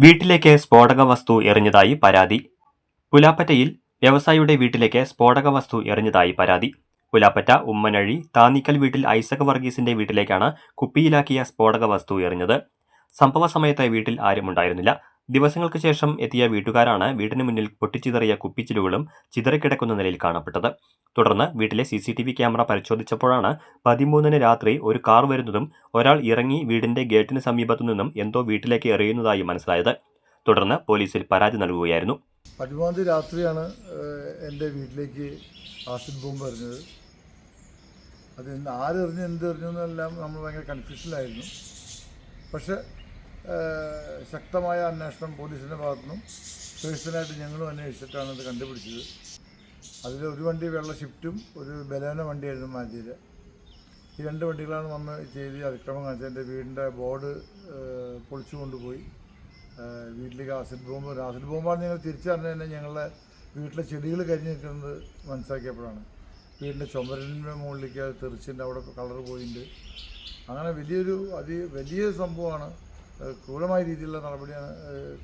വീട്ടിലേക്ക് സ്ഫോടക വസ്തു എറിഞ്ഞതായി പരാതി. പുലാപ്പറ്റയിൽ വ്യവസായിയുടെ വീട്ടിലേക്ക് സ്ഫോടക വസ്തു എറിഞ്ഞതായി പരാതി. പുലാപ്പറ്റ ഉമ്മനഴി താന്നിക്കൽ വീട്ടിൽ ഐസക് വർഗീസിന്റെ വീട്ടിലേക്കാണ് കുപ്പിയിലാക്കിയ സ്ഫോടക വസ്തു എറിഞ്ഞത്. സംഭവ സമയത്ത് വീട്ടിൽ ആരും ഉണ്ടായിരുന്നില്ല ദിവസങ്ങൾക്ക് ശേഷം എത്തിയ വീട്ടുകാരാണ് വീടിന് മുന്നിൽ പൊട്ടിച്ചിതറിയ കുപ്പിച്ചിലുകളും ചിതറിക്കിടക്കുന്ന നിലയിൽ കാണപ്പെട്ടത്. തുടർന്ന് വീട്ടിലെ C C T V camera പരിശോധിച്ചപ്പോഴാണ് പതിമൂന്നിന് രാത്രി ഒരു കാർ വരുന്നതും ഒരാൾ ഇറങ്ങി വീടിന്റെ ഗേറ്റിന് സമീപത്തു നിന്നും എന്തോ വീട്ടിലേക്ക് എറിയുന്നതായി മനസ്സിലായത്. തുടർന്ന് പോലീസിൽ പരാതി നൽകുകയായിരുന്നു. പതിമൂന്നാം രാത്രിയാണ് എന്റെ വീട്ടിലേക്ക് ആസിഡ് ബോംബ് എറിഞ്ഞത്. അത് ആരെറിഞ്ഞു എന്ത് എറിഞ്ഞു എന്നെല്ലാം നമ്മൾ ഭയങ്കര കൺഫ്യൂഷനിലായിരുന്നു പക്ഷെ ശക്തമായ അന്വേഷണം പോലീസിന്റെ ഭാഗത്തുനിന്നും പേഴ്സണലായിട്ട് ഞങ്ങളും അന്വേഷിച്ചിട്ടാണ് ഇത് കണ്ടുപിടിച്ചത്. അതിൽ ഒരു വണ്ടി വെള്ള ഷിഫ്റ്റും ഒരു ബലേന വണ്ടിയായിരുന്നു മാറ്റിയത് ഈ രണ്ട് വണ്ടികളാണ് വന്ന് ചെയ്ത് അതിക്രമം കാണിച്ചത്. എന്റെ വീടിന്റെ ബോർഡ് പൊളിച്ചു കൊണ്ടുപോയി. വീട്ടിലേക്ക് ആസിഡ് ബോംബ് ആസിഡ് ബോംബാണ് ഞങ്ങൾ തിരിച്ചറിഞ്ഞ തന്നെ ഞങ്ങളുടെ വീട്ടിലെ ചെടികൾ കരിഞ്ഞ് നിൽക്കുന്നത് മനസ്സിലാക്കിയപ്പോഴാണ്. വീടിന്റെ ചുമരിന്റെ മുകളിലേക്ക് അത് തെറിച്ചിന്റെ അവിടെ കളർ പോയിട്ടുണ്ട്. അങ്ങനെ വലിയൊരു അതി വലിയ സംഭവമാണ്. ക്രൂരമായ രീതിയിലുള്ള നടപടിയാണ്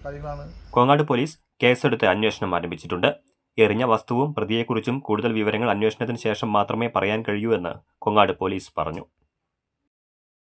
കാര്യങ്ങളാണ് കോങ്ങാട് പോലീസ് കേസെടുത്ത് അന്വേഷണം ആരംഭിച്ചിട്ടുണ്ട്. എറിഞ്ഞ വസ്തുവും പ്രതിയെക്കുറിച്ചും കൂടുതൽ വിവരങ്ങൾ അന്വേഷണത്തിന് ശേഷം മാത്രമേ പറയാൻ കഴിയൂ എന്ന് കൊങ്ങാട് പോലീസ് പറഞ്ഞു.